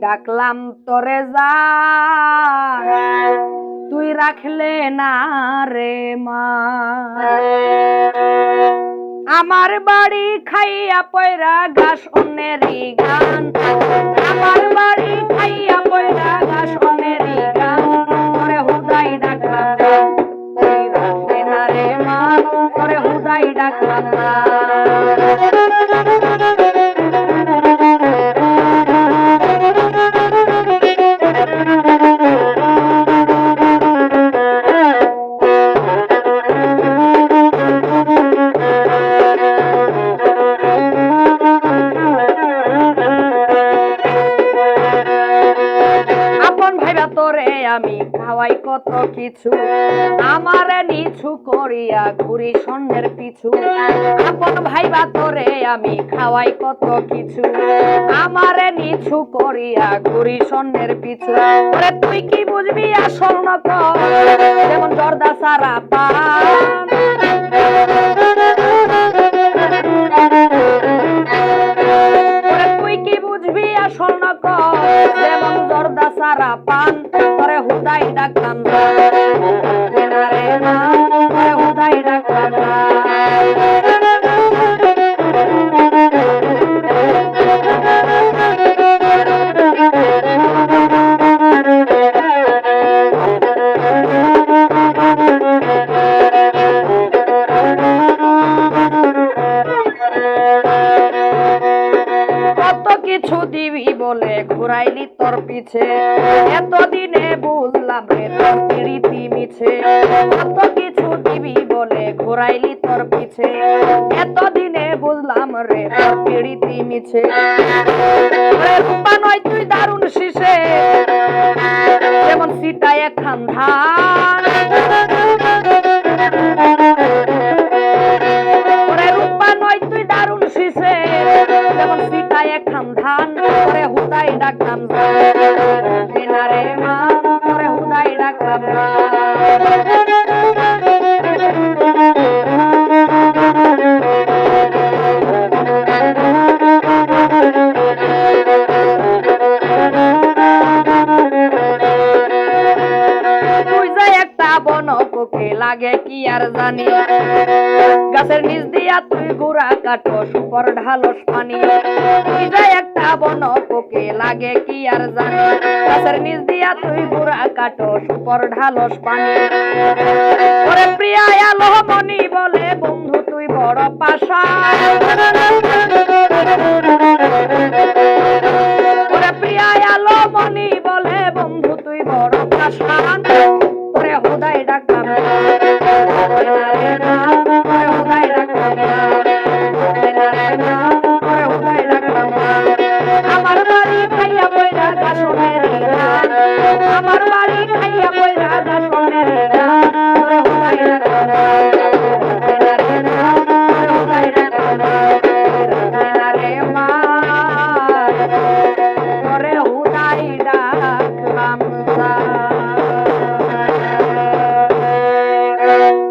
ডাকলাম, তরে যা, তুই রাখলে না রে মা। আমার বাড়ি খাইয়া পয়রা ঘাস অন্যেরই গান আমার বাড়ি খাইয়া পয়রা ঘাস অন্যেরই আপন ভাইবা তোরে আমি খাওয়াই কত কিছু। আমার নিছু করিয়া ঘুরি সন্ধ্যের পিছু। আপন ভাইবা তোরে আমি খাওয়াই কত কিছু। আমার নিছু করিয়া ঘুরি সন্ধ্যের পিছু। তুই কি বুঝবি আসল নক যেমন জর্দা সারা পান কিছু দিবি বলে ঘুরাইলি তোর পিছে। এতদিনে বুঝলাম রে তোর প্রীতি মিছে। কত কিছু দিবি বলে ঘুরাইলি তোর পিছে। এতদিনে বুঝলাম রে তোর প্রীতি মিছে। ওরে ডাকলাম না রে মা ওরে হুদাই ডাকলাম একটা বনপকে লাগে কি আর জানি। গাছের নিচ দিয়া তুই গুড়া কাটো সুপর ঢালস পানি। তুই যে বনপকে লাগে কি আর জানি। গাছের নিচ দিয়া তুই বুড়া কাটো, সুপর ঢালস পানি। ওরে প্রিয়া, আলো মনি বলে, বন্ধু তুই বড় পাশা ওরে প্রিয়া, আলো মনি বলে, বন্ধু তুই বড় পাশান আমার বাড়ি খাইয়া বইরা গাছনের গান।